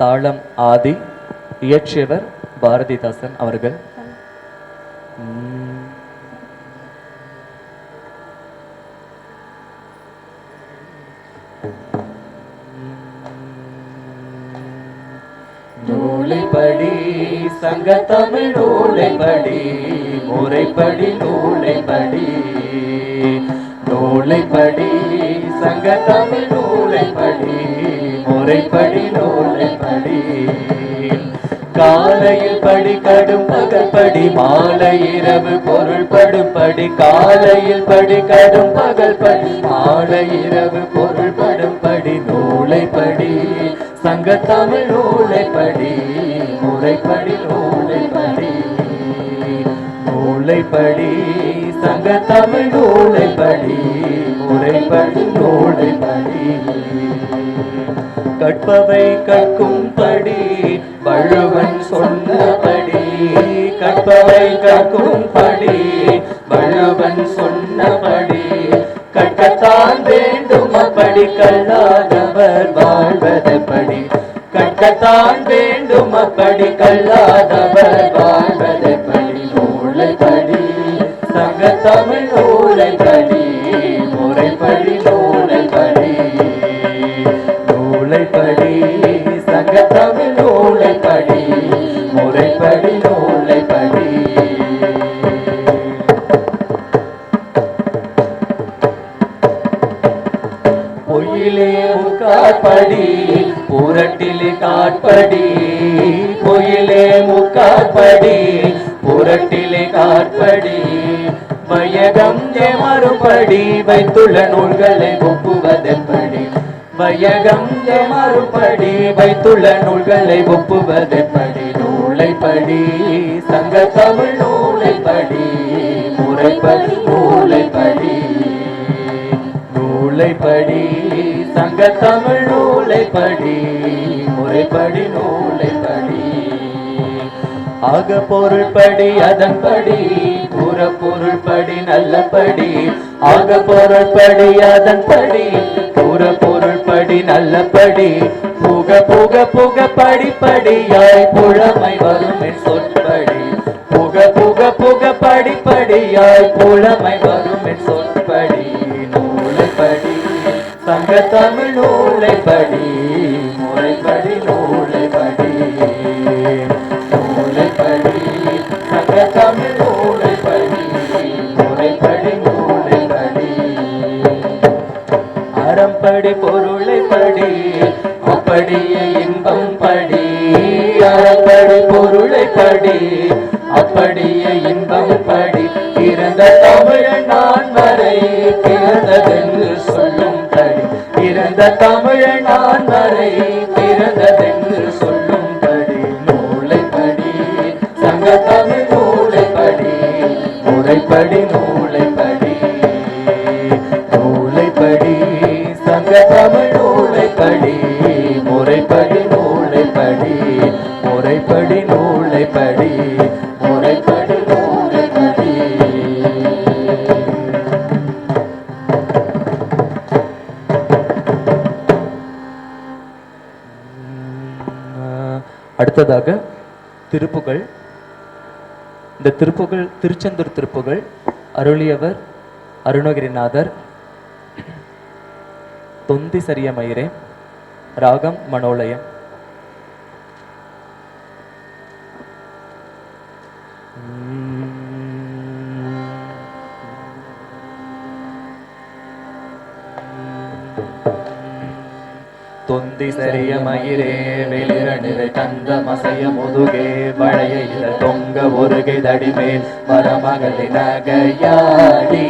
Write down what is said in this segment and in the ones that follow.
தாளம் ஆதி இயற்றியவர் பாரதிதாசன் அவர்கள். நூலைப்படி சங்க தமிழ் நூலைப்படி முறைப்படி நூலைப்படி. நூலைப்படி சங்க தமிழ் நூலைப்படி. நூலைப்படி நூலைப்படி காலையில் படி கடும் பகல் படி மாலை இரவு பொருள் படும் படி காலையில் படி கடும் பகல் படி மாலை இரவு பொருள் படும் படி நூலை படி சங்க முறைப்படி நூலைப்படி நூலைப்படி சங்கத்தமிழ் நூலைப்படி முறைப்படி நூலைப்படி. கற்பவை கற்கும்படி வள்ளுவன் சொன்னபடி. கற்பவை கற்கும்படி வள்ளுவன் சொன்னபடி. கட்டத்தான் வேண்டும் அப்படி கல்லாதவர் வாழ்வதப்படி. கட்டத்தான் வேண்டும் அப்படி கல்லாதவர் வாழ்வதப்படி. நூலை படி சங்க பொய்யிலே முக்காற்படி புரட்டிலே காட்படி பொய்யிலே முக்காற்படி புரட்டிலே காட்படி வையகம் மறுபடி வைத்துள்ள நூல்களை ஒப்புவதெப்படி வையகம் மறுபடி வைத்துள்ள நூல்களை ஒப்புவதெப்படி நூலை படி சங்க தமிழ் நூலை படி முறைப்படி நூலை படி நூலை படி தங்க தமிழ் நூலை படி முறைப்படி நூலை படி. ஆக பொருள்படி அதன்படி அதன் படி புற பொருள் நல்லபடி. ஆக பொருள்படி அதன்படி அதன் படி புற பொருள் நல்லபடி. புக புக புக படி படியாய் புழமை வரும் சொற்படி. புக புக புக படி படியாய் புழமை வரும் சொற்படி. தங்க தமிழ் நூலை படி முறைப்படி நூலை படி நூலை படி தங்க தமிழ் நூலை படி முறைப்படி நூலை படி அறம்படி பொருளை படி அப்படியே இன்பம் படி அறம்படி பொருளை படி அப்படியே இன்பம் படி இறந்த தமிழ் பிறந்த வரை பிறந்ததென்று சொல்லும் படி படி சங்க தமிழ் படி முறைப்படி நூலை படி படி சங்க தமிழ் முறைப்படி அடுத்ததாக திருப்புகள் இந்த திருப்புகள் திருச்செந்தூர் திருப்புகள் அருளியவர் அருணகிரிநாதர் தொந்தி சரிய மயிரே ராகம் மனோலயம். தொந்தி சரிய மயிரே வெளிரணிரை கந்த மசைய முதுகே வளைய இத தொங்க ஒருகை தடிமேல் மரமகளி நகையாடி.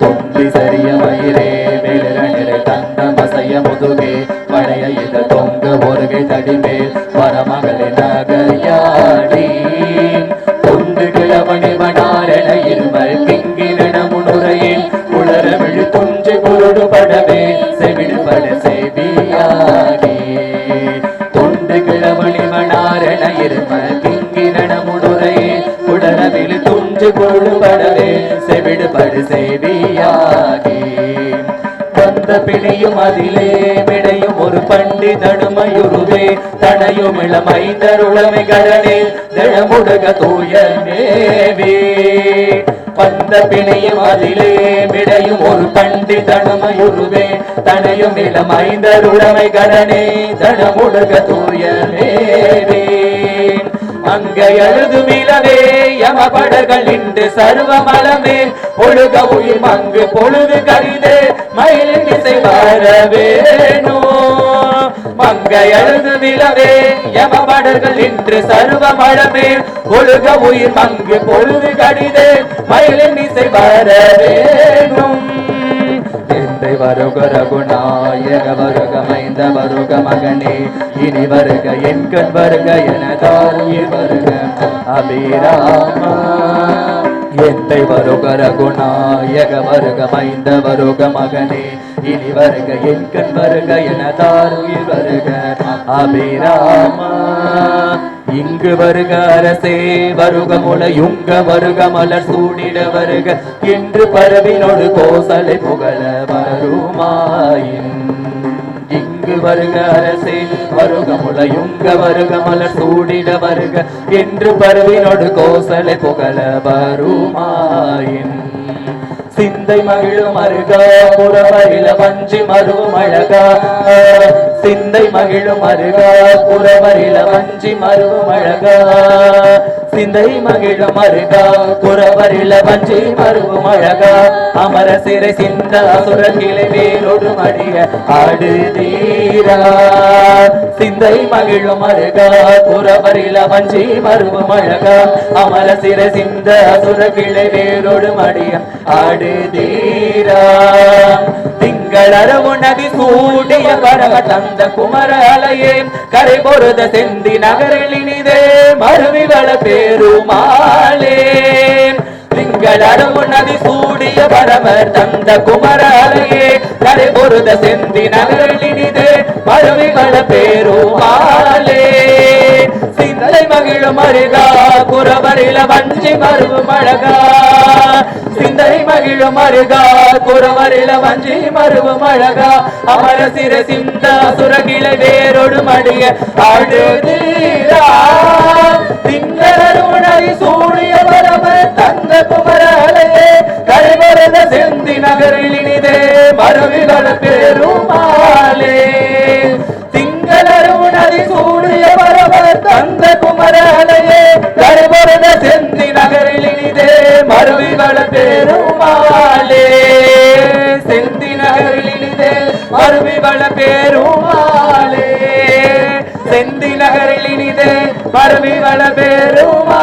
தொந்தி சரிய மயிரே வெளிரணிரை கந்த மசைய முதுகே வளைய இத தொங்க ஒருகை தடிமேல் மரமகளி நகையாடி. விழு துஞ்சு குருடு படவே செவியாகி வந்த பிணையும் அதிலே விடையும் ஒரு பண்டி தடுமையுருவே தடையும் இளமை தருளமை கடனே தினமுடுக தூய நேவே. பந்த பிணையும் அதிலே விடையும் ஒரு பண்டி பண்டிதடுமையுருவே தனையும் இளமைந்தருளமை கடனே தனமுடுக தூய நேவே. அங்க எழுது மிளவே யமபடர்கள் இன்று சர்வ மலமே. ஒழுக உயிர் மங்கு பொழுது கரிதே மயிலின் இசை வரவேணோ மங்க எழுது மிளவே யமபடர்கள் இன்று சர்வ மலமே. ஒழுக உயிர் மங்கு பொழுது கடிதே மயிலின் இசை வரவேணோ வருக ரகுநாயக வருக மைந்த வருக மகனே இனி வருக என் கண் வருக எனதாருயிர் வருக. அபிராமா எந்தை வருக ரகுநாயக வருக மைந்த வருக மகனே இனி வருக என் கண் வருக எனதாருயிர் வருக. அபிராமா இங்கு வருக அரசே வருக முளையுங்க வருக மலர் சூடிட வருக. என்று பரவினோடு கோசலை புகழ வருமாயின். இங்கு வருக அரசே வருக முளையுங்க வருக மலர் சூடிட வருக. என்று பரவினோடு கோசலை புகழ வருமாயின். சிந்தை மகிழும் அருகா புறவரில வஞ்சி மருவும் அழகா. சிந்தை மகிழும் அருகா புறவரில வஞ்சி மருவும் அழகா. சிந்தை மகிழும் அருகா புறவரில வஞ்சி மருவும் அழகா. அமர சிறை சிந்த அசுர கிளை வேரோடு மடிய ஆடு தீரா. சிந்தை மகிழும் அருகா புறவரில வஞ்சி மருவும் அழகா. அமர சிற சிந்த அசுர கிளை வேரோடு மடிய. ஆடு தீரா. திங்களரவு நதி சூடிய பரவ தந்த குமர அலையே. கரை பொருத செந்தி நகரில் இனிதே மருவி வள பெருமாளே திங்களரவு நதி சூடிய பரமர் தந்த குமர அலையே கரை பொருத செந்தி நகரில் இனிதே பேருமாலே. சிந்தை மகிழும் அருகா குறவரில வஞ்சி மருவும் அழகா. சிந்தை மகிழும் அருகா குறவரில வஞ்சி மருவும் அழகா. அமர சிற சிந்தா சுரகிளை வேரொடு மடிய அழுதீரா பெருமாளே. செந்தி நகரில் இனிதே பரவி வள பெருமா